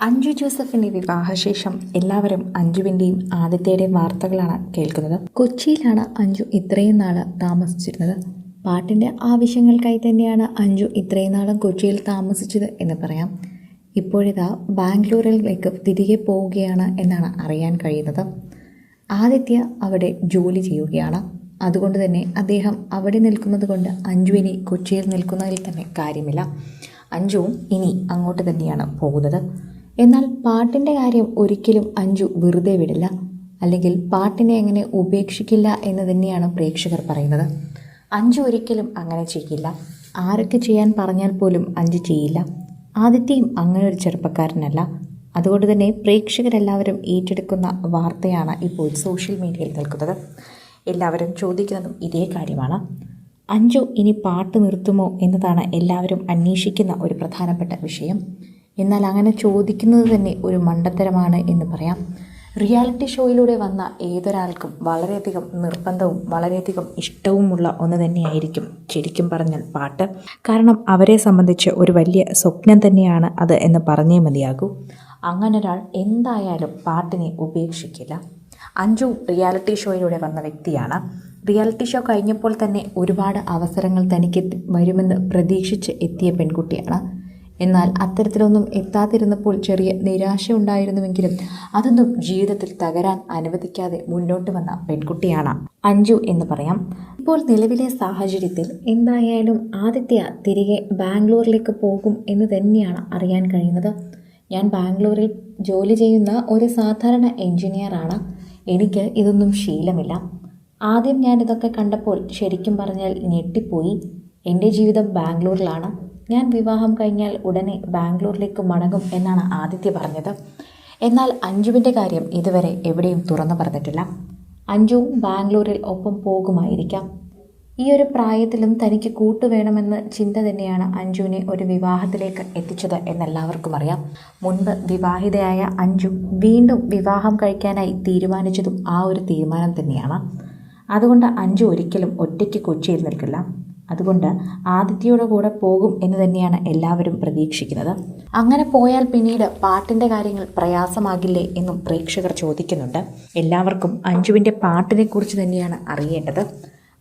അഞ്ജു ജോസഫിന്റെ വിവാഹശേഷം എല്ലാവരും അഞ്ജുവിന്റെയും ആദിത്യയുടെയും വാർത്തകളാണ് കേൾക്കുന്നത്. കൊച്ചിയിലാണ് അഞ്ജു ഇത്രയും നാൾ താമസിച്ചിരുന്നത്. പാട്ടിന്റെ ആവശ്യങ്ങൾക്കായി തന്നെയാണ് അഞ്ജു ഇത്രയും നാളും കൊച്ചിയിൽ താമസിച്ചത് എന്ന് പറയാം. ഇപ്പോഴിതാ ബാംഗ്ലൂരിലേക്ക് തിരികെ പോവുകയാണ് എന്നാണ് അറിയാൻ കഴിയുന്നത്. ആദിത്യ അവിടെ ജോലി ചെയ്യുകയാണ്. അതുകൊണ്ട് തന്നെ അദ്ദേഹം അവിടെ നിൽക്കുന്നത് കൊണ്ട് അഞ്ജു ഇനി കൊച്ചിയിൽ നിൽക്കുന്നതിൽ തന്നെ കാര്യമില്ല. അഞ്ജുവും ഇനി അങ്ങോട്ട് തന്നെയാണ് പോകുന്നത്. എന്നാൽ പാട്ടിന്റെ കാര്യം ഒരിക്കലും അഞ്ജു വെറുതെ വിടില്ല. അല്ലെങ്കിൽ പാട്ടിനെ എങ്ങനെ ഉപേക്ഷിക്കില്ല എന്ന് തന്നെയാണ് പ്രേക്ഷകർ പറയുന്നത്. അഞ്ജു ഒരിക്കലും അങ്ങനെ ചെയ്യില്ല. ആരൊക്കെ ചെയ്യാൻ പറഞ്ഞാൽ പോലും അഞ്ജു ചെയ്യില്ല. ആദിത്യയും അങ്ങനെ ഒരു ചെറുപ്പക്കാരനല്ല. അതുകൊണ്ട് തന്നെ പ്രേക്ഷകരെല്ലാവരും ഏറ്റെടുക്കുന്ന വാർത്തയാണ് ഇപ്പോൾ സോഷ്യൽ മീഡിയയിൽ നിൽക്കുന്നത്. എല്ലാവരും ചോദിക്കുന്നതും ഇതേ കാര്യമാണ്. അഞ്ജു ഇനി പാട്ട് നിർത്തുമോ എന്നതാണ് എല്ലാവരും അന്വേഷിക്കുന്ന ഒരു പ്രധാനപ്പെട്ട വിഷയം. എന്നാൽ അങ്ങനെ ചോദിക്കുന്നത് തന്നെ ഒരു മണ്ടത്തരമാണ് എന്ന് പറയാം. റിയാലിറ്റി ഷോയിലൂടെ വന്ന ഏതൊരാൾക്കും വളരെയധികം നിർബന്ധവും വളരെയധികം ഇഷ്ടവുമുള്ള ഒന്ന് തന്നെയായിരിക്കും ശരിക്കും പറഞ്ഞാൽ പാട്ട്. കാരണം അവരെ സംബന്ധിച്ച് ഒരു വലിയ സ്വപ്നം തന്നെയാണ് അത് എന്ന് പറഞ്ഞേ മതിയാകൂ. അങ്ങനൊരാൾ എന്തായാലും പാട്ടിനെ ഉപേക്ഷിക്കില്ല. അഞ്ജു റിയാലിറ്റി ഷോയിലൂടെ വന്ന വ്യക്തിയാണ്. റിയാലിറ്റി ഷോ കഴിഞ്ഞപ്പോൾ തന്നെ ഒരുപാട് അവസരങ്ങൾ തനിക്ക് വരുമെന്ന് പ്രതീക്ഷിച്ച് എത്തിയ പെൺകുട്ടിയാണ്. എന്നാൽ അത്തരത്തിലൊന്നും എത്താതിരുന്നപ്പോൾ ചെറിയ നിരാശ ഉണ്ടായിരുന്നുവെങ്കിലും അതൊന്നും ജീവിതത്തിൽ തകരാൻ അനുവദിക്കാതെ മുന്നോട്ട് വന്ന പെൺകുട്ടിയാണ്. അഞ്ജു എന്ന് പറയാം. ഇപ്പോൾ നിലവിലെ സാഹചര്യത്തിൽ എന്തായാലും ആദിത്യ തിരികെ ബാംഗ്ലൂരിലേക്ക് പോകും എന്ന് തന്നെയാണ് അറിയാൻ കഴിയുന്നത്. ഞാൻ ബാംഗ്ലൂരിൽ ജോലി ചെയ്യുന്ന ഒരു സാധാരണ എഞ്ചിനീയറാണ് എനിക്ക് ഇതൊന്നും ശീലമില്ല. ആദ്യം ഞാനിതൊക്കെ കണ്ടപ്പോൾ ശരിക്കും പറഞ്ഞാൽ ഞെട്ടിപ്പോയി. എന്റെ ജീവിതം ബാംഗ്ലൂരിലാണ്. ഞാൻ വിവാഹം കഴിഞ്ഞാൽ ഉടനെ ബാംഗ്ലൂരിലേക്ക് മടങ്ങും എന്നാണ് ആദിത്യ പറഞ്ഞത്. എന്നാൽ അഞ്ജുവിന്റെ കാര്യം ഇതുവരെ എവിടെയും തുറന്നു പറഞ്ഞിട്ടില്ല. അഞ്ജുവും ബാംഗ്ലൂരിൽ ഒപ്പം പോകുമായിരിക്കാം. ഈ ഒരു പ്രായത്തിലും തനിക്ക് കൂട്ടുവേണമെന്ന ചിന്ത തന്നെയാണ് അഞ്ജുവിനെ ഒരു വിവാഹത്തിലേക്ക് എത്തിച്ചത് എന്നെല്ലാവർക്കും അറിയാം. മുൻപ് വിവാഹിതയായ അഞ്ജു വീണ്ടും വിവാഹം കഴിക്കാനായി തീരുമാനിച്ചതും ആ ഒരു തീരുമാനം തന്നെയാണ്. അതുകൊണ്ട് അഞ്ജു ഒരിക്കലും ഒറ്റയ്ക്ക് കൊച്ചിയിൽ നിൽക്കില്ല അതുകൊണ്ട് ആദിത്യയുടെ കൂടെ പോകും എന്ന് തന്നെയാണ് എല്ലാവരും പ്രതീക്ഷിക്കുന്നത്. അങ്ങനെ പോയാൽ പിന്നീട് പാട്ടിന്റെ കാര്യങ്ങൾ പ്രയാസമാകില്ലേ എന്നും പ്രേക്ഷകർ ചോദിക്കുന്നുണ്ട്. എല്ലാവർക്കും അഞ്ജുവിന്റെ പാട്ടിനെക്കുറിച്ച് തന്നെയാണ് അറിയേണ്ടത്.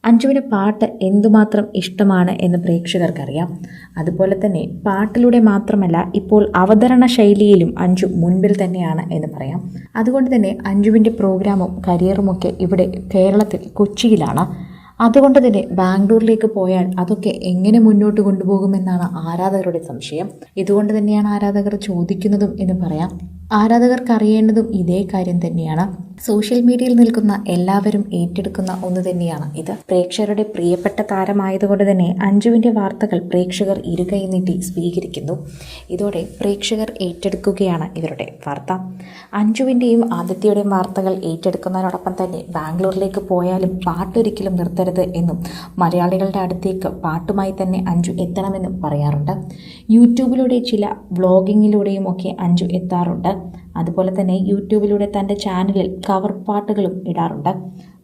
അഞ്ജുവിന് പാട്ട് എന്തുമാത്രം ഇഷ്ടമാണ് എന്ന് പ്രേക്ഷകർക്കറിയാം. അതുപോലെ തന്നെ പാട്ടിലൂടെ മാത്രമല്ല ഇപ്പോൾ അവതരണ ശൈലിയിലും അഞ്ജു മുൻപിൽ തന്നെയാണ് എന്ന് പറയാം. അതുകൊണ്ട് തന്നെ അഞ്ജുവിന്റെ പ്രോഗ്രാമും കരിയറുമൊക്കെ ഇവിടെ കേരളത്തിൽ കൊച്ചിയിലാണ്. അതുകൊണ്ട് തന്നെ ബാംഗ്ലൂരിലേക്ക് പോയാൽ അതൊക്കെ എങ്ങനെ മുന്നോട്ട് കൊണ്ടുപോകുമെന്നാണ് ആരാധകരുടെ സംശയം. ഇതുകൊണ്ട് തന്നെയാണ് ആരാധകർ ചോദിക്കുന്നതും എന്ന് പറയാം. ആരാധകർക്ക് അറിയേണ്ടതും ഇതേ കാര്യം തന്നെയാണ്. സോഷ്യൽ മീഡിയയിൽ നിൽക്കുന്ന എല്ലാവരും ഏറ്റെടുക്കുന്ന ഒന്ന് തന്നെയാണ് ഇത്. പ്രേക്ഷകരുടെ പ്രിയപ്പെട്ട താരമായതുകൊണ്ട് തന്നെ അഞ്ജുവിന്റെ വാർത്തകൾ പ്രേക്ഷകർ ഇരുകൈ നീട്ടി സ്വീകരിക്കുന്നു. ഇതോടെ പ്രേക്ഷകർ ഏറ്റെടുക്കുകയാണ് ഇവരുടെ വാർത്ത. അഞ്ജുവിന്റെയും ആദിത്യയുടെയും വാർത്തകൾ ഏറ്റെടുക്കുന്നതിനോടൊപ്പം തന്നെ ബാംഗ്ലൂരിലേക്ക് പോയാലും പാട്ടൊരിക്കലും നിർത്തരുത് എന്നും മലയാളികളുടെ അടുത്തേക്ക് പാട്ടുമായി തന്നെ അഞ്ജു എത്തണമെന്നും പറയാറുണ്ട്. യൂട്യൂബിലൂടെ ചില വ്ളോഗിങ്ങിലൂടെയും ഒക്കെ അഞ്ജു എത്താറുണ്ട്. അതുപോലെ തന്നെ യൂട്യൂബിലൂടെ തന്റെ ചാനലിൽ കവർ പാട്ടുകളും ഇടാറുണ്ട്.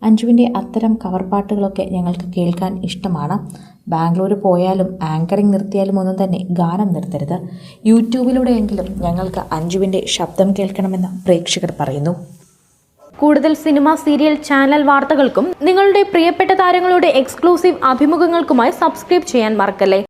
അഞ്ജുവിന്റെ അത്തരം കവർ പാട്ടുകളൊക്കെ ഞങ്ങൾക്ക് കേൾക്കാൻ ഇഷ്ടമാണ്. ബാംഗ്ലൂർ പോയാലും ആങ്കറിംഗ് നിർത്തിയാലും ഒന്നും തന്നെ ഗാനം നിർത്തരുത്. യൂട്യൂബിലൂടെയെങ്കിലും ഞങ്ങൾക്ക് അഞ്ജുവിന്റെ ശബ്ദം കേൾക്കണമെന്ന് പ്രേക്ഷകർ പറയുന്നു. കൂടുതൽ സിനിമ സീരിയൽ ചാനൽ വാർത്തകൾക്കും നിങ്ങളുടെ പ്രിയപ്പെട്ട താരങ്ങളുടെ എക്സ്ക്ലൂസീവ് അഭിമുഖങ്ങൾക്കുമായി സബ്സ്ക്രൈബ് ചെയ്യാൻ മറക്കല്ലേ?